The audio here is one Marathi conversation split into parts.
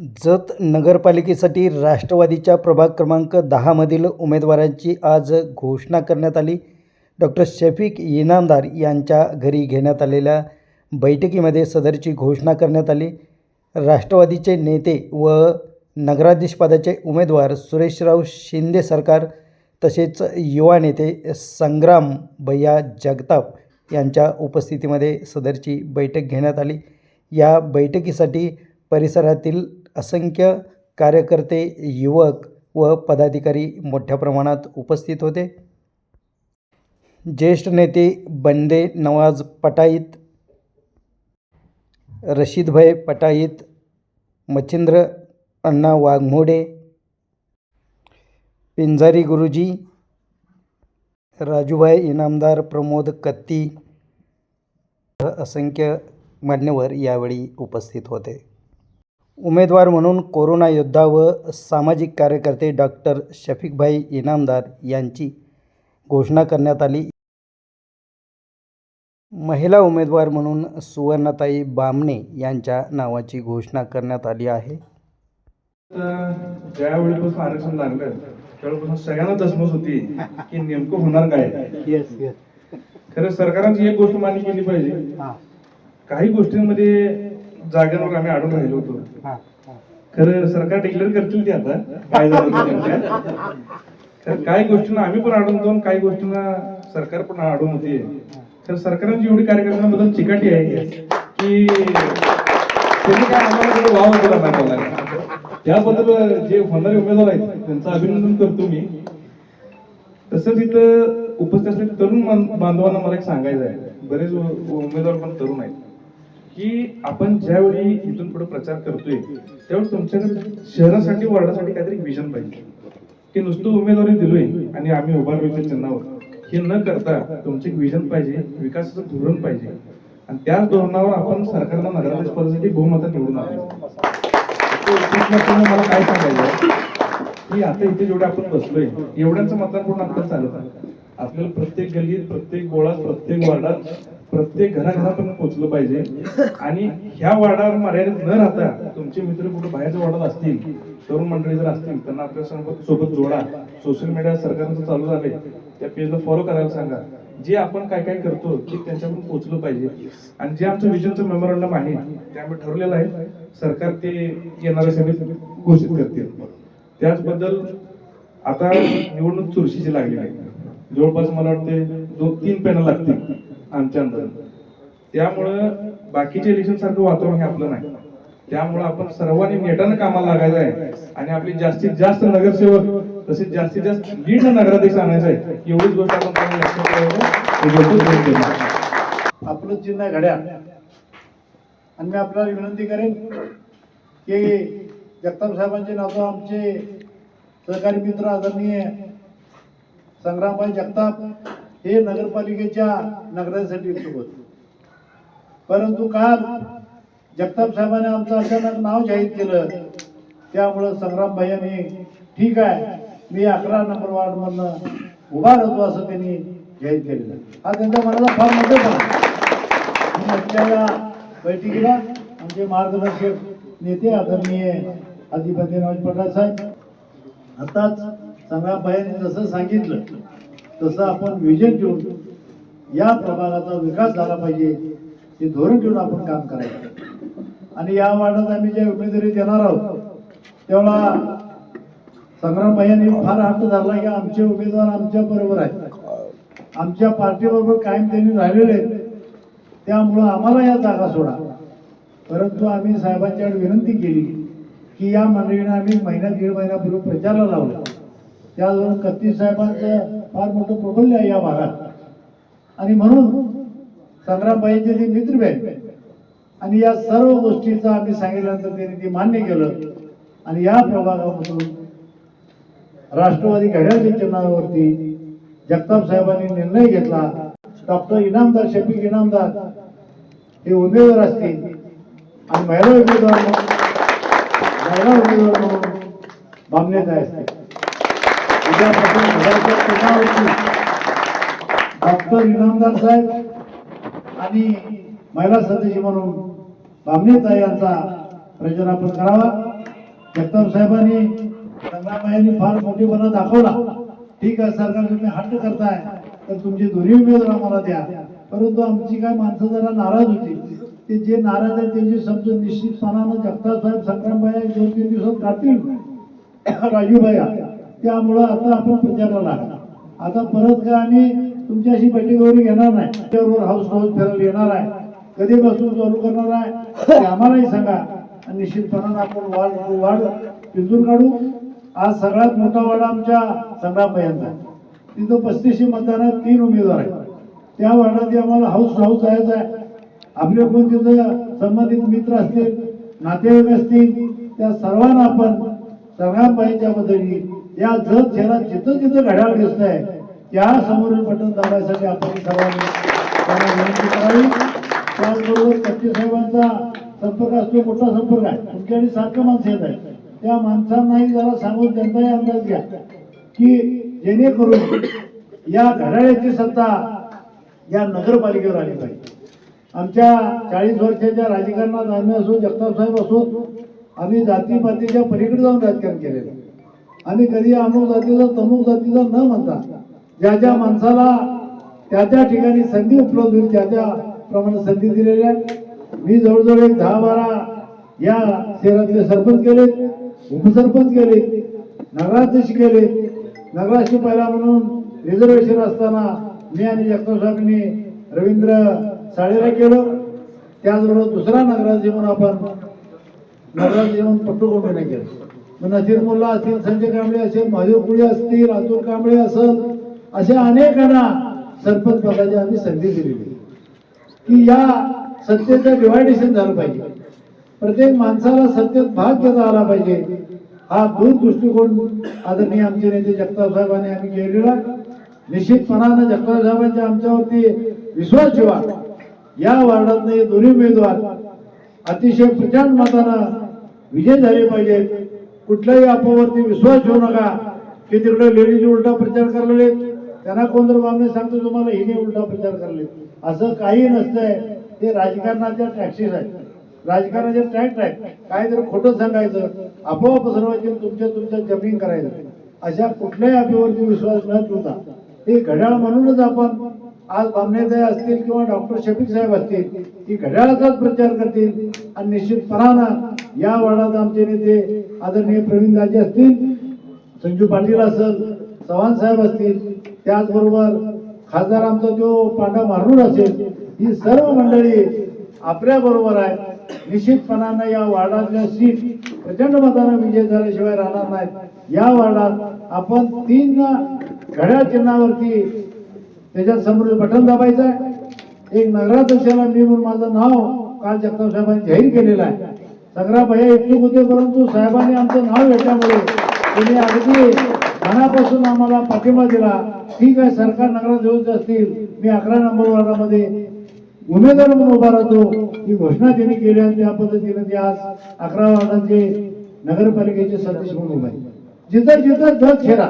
जत नगरपालिकेसाठी राष्ट्रवादीच्या प्रभाग क्रमांक दहामधील उमेदवारांची आज घोषणा करण्यात आली. डॉक्टर शफीक इनामदार यांच्या घरी घेण्यात आलेल्या बैठकीमध्ये सदरची घोषणा करण्यात आली. राष्ट्रवादीचे नेते व नगराधीशपदाचे उमेदवार सुरेशराव शिंदे सरकार तसेच युवा नेते संग्राम भैया जगताप यांच्या उपस्थितीमध्ये सदरची बैठक घेण्यात आली. या बैठकीसाठी परिसरातील असंख्य कार्यकर्ते युवक व पदाधिकारी मोठ्या प्रमाणात उपस्थित होते. ज्येष्ठ नेते बंदे नवाज पटाईत रशीदभाई पटाईत मच्छिंद्र अण्णा वाघमोडे पिंजारी गुरुजी राजूभाई इनामदार प्रमोद कत्ती असंख्य मान्यवर यावेळी उपस्थित होते. उमेदवार म्हणून कोरोना योद्धा व सामाजिक कार्यकर्ते डॉक्टर शफीकभाई इनामदार यांची घोषणा करण्यात आली. महिला उमेदवार म्हणून सुवर्णाताई बामणे यांच्या नावाची घोषणा करण्यात आली आहे. ज्यावेळीपासून आरक्षण लागलं त्यावेळेपासून सगळ्यांना दसमस होती की नेमकं होणार काय? खरं सरकारने एक गोष्ट मान्य केली पाहिजे. काही गोष्टींमध्ये जागांवर आम्ही अडून राहिलो होतो. खरं सरकार डिक्लेअर करतील ते आता काय झालं ते नेमकं. खरं काही गोष्टींना आम्ही पण अडून जाऊन काही गोष्टींना सरकार पण अडून होते. तर सरकारची एवढी कार्यक्रमाबद्दल चिकाटी आहे की त्यांनी काय आम्हाला वाव दिला नाही. त्याबद्दल जे होणारे उमेदवार आहेत त्यांचं अभिनंदन करतो मी. तसंच इथं उपस्थित असलेल्या तरुण बांधवांना मला एक सांगायचं आहे. बरेच उमेदवार पण तरुण आहेत. की आपण ज्यावेळी इथून पुढे प्रचार करतोय त्यावेळी तुमच्याकडे शहरासाठी वार्डासाठी काहीतरी विजन पाहिजे. की नुसतं उमेदवारी दिलोय आणि आम्ही उभारवेच्या चिन्हावर हे न करता तुमचे विजन पाहिजे विकासाचं धोरण पाहिजे. आणि त्याच धोरणावर आपण सरकारला नगराध्यक्ष पदासाठी बहुमत निवडून आलो मला काय सांगायचं? की आता इथे जेवढे आपण बसलोय एवढ्याच मतदान पूर्ण आपल्याला चालत आहे. आपल्याला प्रत्येक गल्लीत प्रत्येक गोळात प्रत्येक वार्डात प्रत्येक घराघरापर्यंत पोहोचलं पाहिजे. आणि ह्या वाडावर मर्यादित न राहता तुमचे मित्र कुठे बाहेरच्या वाडात असतील तरुण मंडळी जर असतील त्यांना आपल्यासोबत सोबत जोडा. सोशल मीडिया सरकारचं चालू झालंय त्या पेजला फॉलो करायला सांगा. जे आपण काय काय करतो ते त्यांच्याकडून पोहोचलं पाहिजे. आणि जे आमचं विजनचं मेमोरंडम आहे ते आम्ही ठरवलेलं आहे. सरकार ते येणाऱ्या सभेत घोषित करतील. त्याचबद्दल आता निवडणूक चुरशीची लागली आहे. जवळपास मला वाटते दोन तीन पॅनल लागतील. आमच्या अंदर. त्यामुळं बाकीचे इलेक्शन सारखं वातावरण हे आपलं नाही. त्यामुळं आपण सर्वांनी नेटानं कामाला लागायचं आहे. आणि आपली जास्तीत जास्त नगरसेवक तसेच जास्तीत जास्त लीड नगराध्यक्ष आणायचं आहे. एवढीच गोष्ट आपण आपलं चिन्ह घड्या. आणि मी आपल्याला विनंती करेन की जगताप साहेबांचे नाव आमचे सहकारी मित्र आदरणीय संग्रामभाई जगताप हे नगरपालिकेच्या नगरासाठी इच्छुक होते. परंतु काल जगताप साहेबांनी आमचं अचानक नाव जाहीर केलं. त्यामुळं संग्रामभाई यांनी ठीक आहे मी अकरा नंबर वार्डमधनं उभा राहतो असं त्यांनी जाहीर केलेलं. हा त्यांच्या मनाला फार मोठेपणा मी आजच्या बैठकीला आमचे मार्गदर्शक नेते आदरणीय अधिपती नवाज पटला साहेब. आताच संग्रामभाईंनी जसं सांगितलं तसं आपण विजन ठेवून या प्रभागाचा विकास झाला पाहिजे हे धोरण ठेवून आपण काम करायचं. आणि या वार्डात आम्ही ज्या उमेदवारी देणार आहोत तेवढा भाई फार हट्ट धरला की आमचे उमेदवार आमच्या बरोबर आहेत. आमच्या पार्टीबरोबर कायम त्यांनी राहिलेले आहेत. त्यामुळं आम्हाला या जागा सोडा. परंतु आम्ही साहेबांच्याकडे विनंती केली की या मंडळीने आम्ही महिन्यात दीड महिन्यापूर्वी प्रचाराला लावला. त्यावरून कत्ती साहेबांचं फार मोठं प्रबल्य आहे या भागात. आणि म्हणून संग्रामबाईंचे ते मित्र आणि या सर्व गोष्टीचं आम्ही सांगितल्यानंतर त्यांनी ते मान्य केलं. आणि या प्रभागामधून राष्ट्रवादी घड्याळच्या चिन्हावरती जगताप साहेबांनी निर्णय घेतला. डॉक्टर इनामदार शफीक इनामदार हे उमेदवार असतील. आणि महिला उमेदवार महिला उमेदवार म्हणून बामण्यात असतील उद्यापासून डॉक्टर इनामदार साहेब आणि महिला सदस्य म्हणून बामणेता यांचा प्रचार आपण करावा. जगताप साहेबांनी संग्रामबाईंनी फार मोठेपणा दाखवला. ठीक आहे सरकार तुम्ही हट्ट करताय तर तुमची दोन्ही उमेदवार आम्हाला द्या. परंतु आमची काय माणसं जरा नाराज होती. ते जे नाराज आहेत त्यांची समजून निश्चितपणानं जगताप साहेब संग्रामबाई दोन तीन दिवसात काढतील. आल्या त्यामुळं आता आपण प्रचाराला लागणार आता परत काय आम्ही तुमच्याशी बैठक वगैरे घेणार नाही. त्याबरोबर हाऊस हाऊस फिरायला येणार आहे. कधी बसून चालू करणार आहे ते आम्हालाही सांगा. आणि निश्चितपणानं आपण वाढ वाढ पिंजून काढू. आज सगळ्यात मोठा वाडा आमच्या संग्रामबाईंचा आहे. तिथं पस्तीसशे मतदानात तीन उमेदवार आहेत. त्या वार्डात आम्हाला हाऊस हाऊस जायचं आहे. आपले कोण तिथं संबंधित मित्र असतील नातेवाईक असतील त्या सर्वांना आपण संग्रामबाईंच्या बद्दली या जग शहरात जिथं जिथं घड्याळ दिसत आहे त्या समोरील बटन दाबायसाठी आपण सर्वांनी त्यांना विनंती करावी. त्याचबरोबर कच्चे साहेबांचा संपर्क असतो मोठा संपर्क आहे. तुमच्याकडे सारखं माणसं येत आहे त्या माणसांनाही जरा सांगून त्यांचाही अंदाज घ्या की जेणेकरून या घड्याळ्याची सत्ता या नगरपालिकेवर आली पाहिजे. आमच्या चाळीस वर्षाच्या राजकारणात आम्ही असो जगताप साहेब असो आम्ही जातीपातीच्या पलीकडे जाऊन राजकारण केलेलं आणि कधी अमुक जातीचा तमुक जातीचा न म्हणता ज्या ज्या माणसाला त्या त्या ठिकाणी संधी उपलब्ध होईल त्या त्या प्रमाणे संधी दिलेल्या आहे मी जवळजवळ एक दहा बारा या शहरातले सरपंच केले उपसरपंच केले नगराध्यक्ष केले. नगराध्यक्ष पहिला म्हणून रिझर्वेशन असताना मी आणि जगताप साहेबांनी रवींद्र साडेला केलं. त्याचबरोबर दुसरा नगराध्यक्ष म्हणून आपण नगराध्यक्ष म्हणून पट्टू कोंडे केलं. नजीर मुल्ला असतील संजय कांबळे असेल महादेव कुळे असतील अतुल कांबळे असेल असे अनेकांना सरपंच पदाची आम्ही संधी दिलेली आहे. की या सत्तेचं डिवायडेशन झालं पाहिजे. प्रत्येक माणसाला सत्तेत भाग घेता आला पाहिजे. हा दूरदृष्टिकोन आदरणीय आमचे नेते जगताप साहेबांनी आम्ही केलेला. निश्चितपणानं जगताप साहेबांच्या आमच्यावरती विश्वास ठेवा. या वार्डातले हे दोन्ही उमेदवार अतिशय प्रचंड मतानं विजय झाले पाहिजेत. कुठल्याही अफवावरती विश्वास ठेवू नका. की तिकडे लेडीज उलटा प्रचार करलेले त्यांना कोण जर सांगतो तुम्हाला हिने उलटा प्रचार करले. असं काही नसतंय. ते राजकारणाच्या टॅक्सीस आहेत. राजकारणाचे ट्रॅक्ट आहेत. काहीतरी खोटं सांगायचं. अफवा पसरवायची तुमच्या तुमच्या जमीन करायचं. अशा कुठल्याही अफवेवरती विश्वास न ठेवता. हे घड्याळ म्हणूनच आपण आज बामणेदाय असतील किंवा डॉक्टर शफीक साहेब असतील ती घड्याळाचाच प्रचार करतील. आणि निश्चितपणानं या वार्डात आमचे नेते आदरणीय प्रवीण दाजे असतील संजू पाटील असेल चव्हाण साहेब असतील त्याचबरोबर खासदार आमचा जो पांडा मारून असेल ही सर्व मंडळी आपल्या बरोबर आहे निश्चितपणानं या वार्डातल्या सीट प्रचंड मतानं विजय झाल्याशिवाय राहणार नाहीत. या वार्डात आपण तीन घड्याळ चिन्हावरती त्याच्यात समोर बटन दाबायचं आहे. एक नगराध्यक्षाला मी म्हणून माझं नाव काल जगताप साहेबांनी जाहीर केलेलं आहे. सगळा भैया इच्छुक होते परंतु साहेबांनी आमचं नाव याच्यामुळे त्यांनी अगदी मनापासून आम्हाला पाठिंबा दिला. ठीक आहे सरकार नगराध्यक्ष असतील मी अकरा नंबर वार्डामध्ये उमेदवार म्हणून उभा राहतो. ही घोषणा त्यांनी केली आणि त्या पद्धतीने ते आज अकरा वार्डांचे नगरपालिकेचे सदस्य म्हणून उभे जिथं जिथं जग खेळा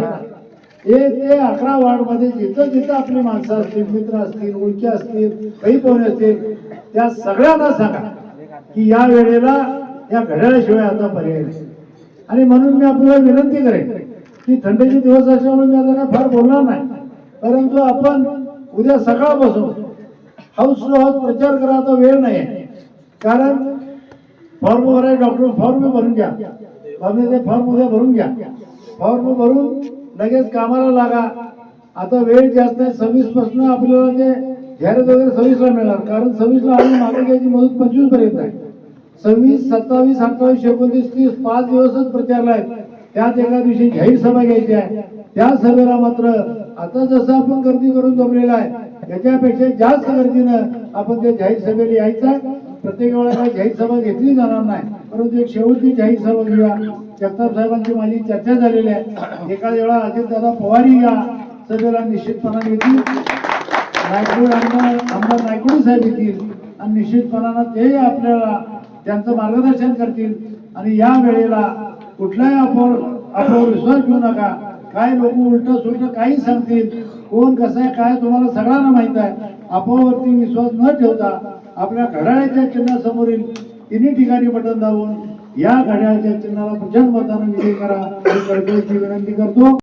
हे ते अकरा वार्डमध्ये जिथं जिथं आपली माणसं असतील मित्र असतील ओळखी असतील काही पाहुणे असतील त्या सगळ्यांना सांगा की या वेळेला या घड्याळाशिवाय आता पर्याय नाही. आणि म्हणून मी आपल्याला विनंती करेन की थंडीचे दिवस असल्यामुळे मी आता फार बोलणार नाही. परंतु आपण उद्या सकाळपासून हाऊस टू हाऊस प्रचार करायचा वेळ नाही आहे. कारण फॉर्म भराय डॉक्टर फॉर्म भरून घ्या. ते फॉर्म उद्या भरून घ्या. फॉर्म भरून लगेच कामाला लागा. आता वेळ जास्त नाही सव्वीसपासून आपल्याला ते जाहिरात वगैरे सव्वीसला मिळणार. कारण सव्वीसला आम्ही मागे घ्यायची मदत पंचवीसपर्यंत आहे. सव्वीस सत्तावीस अठ्ठावीस एकोणतीस तीस पाच दिवसच प्रचारला आहे त्यात एका दिवशी जाहीर सभा घ्यायची आहे. त्या सभेला मात्र आता जसं आपण गर्दी करून जमलेला आहे त्याच्यापेक्षा जास्त गर्दीनं आपण त्या जाहीर सभेला यायचं आहे. प्रत्येक वेळेला जाहीर सभा घेतली जाणार नाही. परंतु एक शेवटची जाहीर सभा घेऊया. जगताप साहेबांची माझी चर्चा झालेली आहे. एका वेळा अजितदादा पवारही या सभेला निश्चितपणाने येतील. नायकुड आमदार आमदार नायकुडी साहेब येतील. आणि निश्चितपणानं तेही आपल्याला त्यांचं मार्गदर्शन करतील. आणि या वेळेला कुठल्याही अफवावर अफवावर विश्वास ठेवू नका. काय लोक उलट सुलट काही सांगतील. कोण कसं आहे काय तुम्हाला सगळ्यांना माहीत आहे. अफवावरती विश्वास न ठेवता आपल्या घड्याळ्याच्या चिन्हासमोरील तिन्ही ठिकाणी बटन दाबून या घड्याळच्या चिन्हाला प्रचंड मतानं विजय करा. ही विनंती करतो.